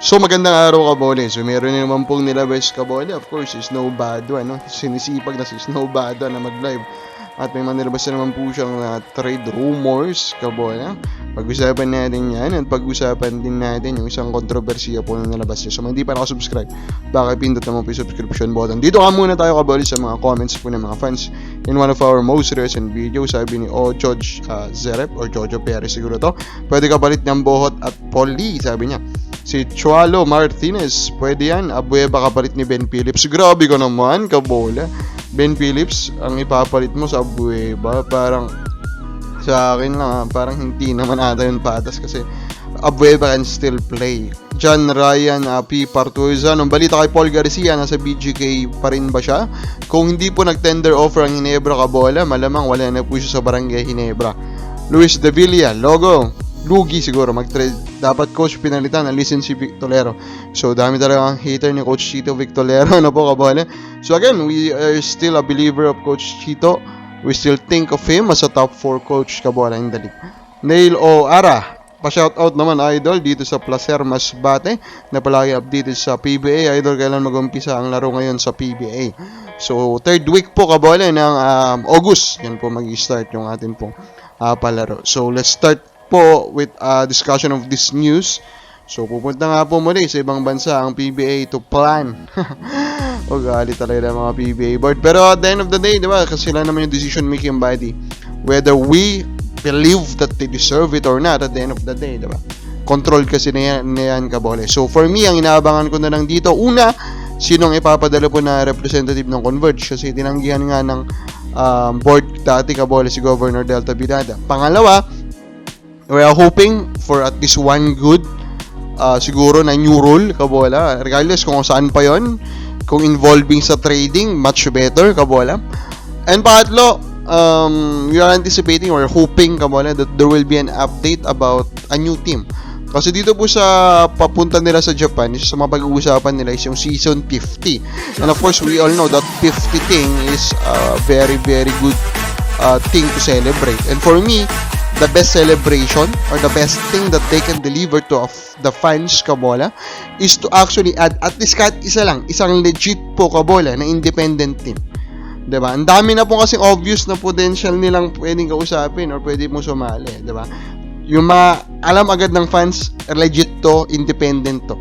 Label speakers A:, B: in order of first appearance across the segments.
A: So magandang araw kabole. So meron na naman pong nilabas kabole. Of course, si Snow Bado, ano? Sinisipag na si Snow Bado na mag-live. At may manilabas na naman po siyang uh, trade rumors kabole. Pag-usapan natin yan at pag-usapan din natin yung isang kontrobersiya po na nilabas niya. So hindi pa nakasubscribe, baka pindot naman po yung subscription button. Dito ka muna tayo kabole sa mga comments po ng mga fans in one of our most recent videos. Sabi ni O. George uh, Zerep or Jojo Perez siguro to. Pwede ka palit ng bohot at poli, sabi niya. Si Chualo Martinez, pwede yan. Abueva kapalit ni Ben Phillips. Grabe ka naman, kabola. Ben Phillips, ang ipapalit mo sa Abueva, parang sa akin lang, ah, parang hindi naman ata yun patas kasi Abueva can still play. John Ryan, uh, P. Partuza. Nung balita kay Paul Garcia, nasa BGK pa rin ba siya? Kung hindi po nag-tender offer ang Hinebra Kabola, malamang wala na po siya sa Barangay Hinebra. Luis De Villa, logo. Lugi siguro mag-trade. Dapat coach pinalitan na listen si Victolero. So dami talaga ang hater ni Coach Chito Victolero na po kabole. So again, we are still a believer of Coach Chito. We still think of him as a top 4 coach kabola in the league. Neil O. Ara, pa-shoutout naman idol dito sa Placer Masbate na palagi updated sa PBA. Idol, kailan mag-umpisa ang laro ngayon sa PBA? So, third week po kabole ng um, August. Yan po mag-start yung atin pong uh, palaro. So, let's start po with a discussion of this news. So, pupunta nga po muli sa ibang bansa ang PBA to plan. o gali talaga ng mga PBA board. Pero at the end of the day, di ba, kasi sila naman yung decision-making body. Whether we believe that they deserve it or not at the end of the day, di ba? Control kasi na yan, na yan kabole. So, for me, ang inaabangan ko na lang dito, una, sinong ipapadala po na representative ng Converge kasi tinanggihan nga ng um, board dati kabole si Governor Delta Bidada. Pangalawa, we are hoping for at least one good uh, siguro na new rule kabola regardless kung saan pa yon kung involving sa trading much better kabola and pangatlo um, we are anticipating or hoping kabola that there will be an update about a new team kasi dito po sa papunta nila sa Japan, isa sa mga pag-uusapan nila is yung season 50. And of course, we all know that 50 thing is a very, very good uh, thing to celebrate. And for me, the best celebration or the best thing that they can deliver to of the fans Kabola is to actually add at least kahit isa lang, isang legit po Kabola na independent team. 'Di ba? Ang dami na po kasi obvious na potential nilang pwedeng kausapin or pwede mo sumali, 'di ba? Yung mga alam agad ng fans, legit to, independent to.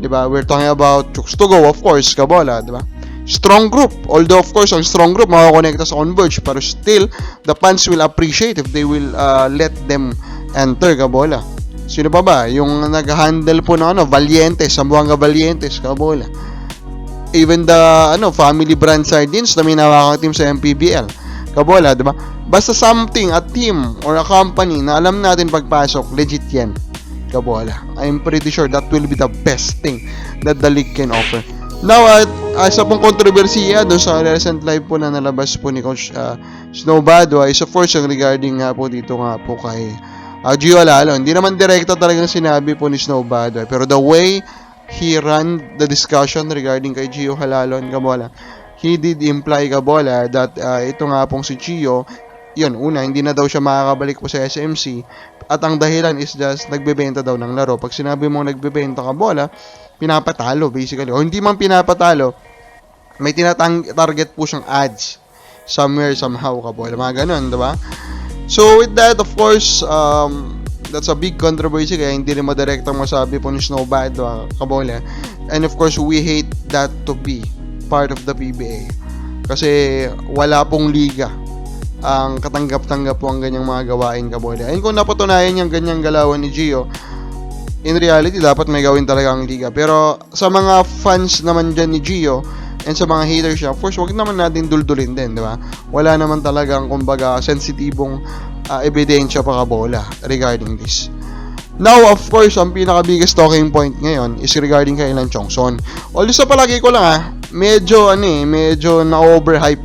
A: 'Di ba? We're talking about Chooks to go, of course, Kabola, 'di ba? Strong group. Although, of course, ang strong group makakonekta sa Converge. Pero still, the fans will appreciate if they will uh, let them enter Kabola. Sino pa ba? Yung nag-handle po ng ano, Valientes, Sambuanga Valientes, Kabola. Even the ano, family brand sardines na may team sa MPBL. Kabola, di ba? Basta something, a team or a company na alam natin pagpasok, legit yan. Kabola. I'm pretty sure that will be the best thing that the league can offer. Now, at uh, isa pong kontrobersiya doon sa recent live po na nalabas po ni Coach uh, Snow Badwa is of course yung regarding nga po dito nga po kay uh, Gio Lalo. Hindi naman direkta talagang sinabi po ni Snow Badwa. Pero the way he ran the discussion regarding kay Gio Halalon Kabola, he did imply Kabola that uh, ito nga pong si Gio, yun, una, hindi na daw siya makakabalik po sa SMC at ang dahilan is just nagbebenta daw ng laro. Pag sinabi mo nagbebenta Kabola, pinapatalo basically. O hindi man pinapatalo, may tinatang target po siyang ads. Somewhere somehow kabola mga ganun di ba? So with that of course um, that's a big controversy kaya hindi rin madirektang masabi po ni Snowbad uh, kabola and of course we hate that to be part of the PBA kasi wala pong liga ang katanggap-tanggap po ang ganyang mga gawain kabola and kung napatunayan yung ganyang galawan ni Gio in reality dapat may gawin talaga ang liga pero sa mga fans naman dyan ni Gio and sa mga haters siya, of course, wag naman natin duldulin din, di ba? Wala naman talagang, kumbaga, sensitibong uh, ebidensya pa kabola regarding this. Now, of course, ang pinaka-biggest talking point ngayon is regarding kay Ilan Chongson. Although sa palagi ko lang ah, medyo, ano eh, medyo na-overhype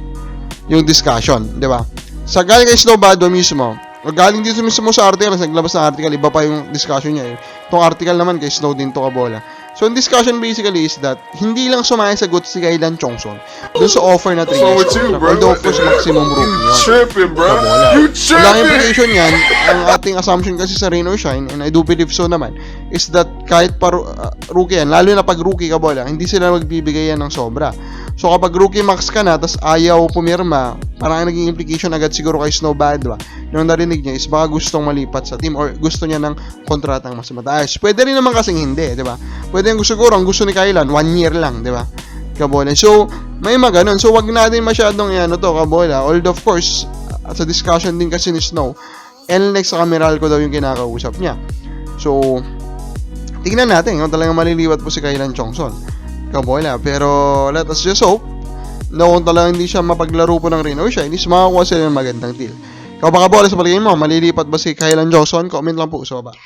A: yung discussion, di ba? Sa galing kay Snowbado mismo, galing dito mismo sa article, naglabas ng article, iba pa yung discussion niya eh. Itong article naman kay Snow din to kabola. So, ang discussion basically is that hindi lang sumasagot si Kailan Chongson dun sa offer na 3 years
B: you,
A: contract.
B: bro?
A: Although, of course, maximum room
B: You
A: yun.
B: tripping, bro.
A: Kabola.
B: You
A: Wala
B: tripping.
A: implication yan, ang ating assumption kasi sa Rain or Shine, and I do believe so naman, is that kahit pa uh, rookie yan, lalo na pag rookie ka bola, hindi sila magbibigay yan ng sobra. So kapag rookie max ka na, tapos ayaw pumirma, parang ang naging implication agad siguro kay Snowbad, di ba? Yung narinig niya is baka gustong malipat sa team or gusto niya ng kontratang mas mataas. Pwede rin naman kasing hindi, di ba? Pwede yung siguro, ang gusto ni Kailan, one year lang, di ba? Kabola. So, may mga ganun. So, wag natin masyadong ano to, kabola. Although, of course, at sa discussion din kasi ni Snow, NLEX sa Meralco daw yung kinakausap niya. So, tingnan natin kung talagang maliliwat po si Kailan Chongson. Kabola. Pero, let us just hope na kung talagang hindi siya mapaglaro po ng Reno siya, is makakuha sila ng magandang deal. Ikaw ba kabola sa palagay mo, malilipat ba si Kailan Johnson? Comment lang po sa baba.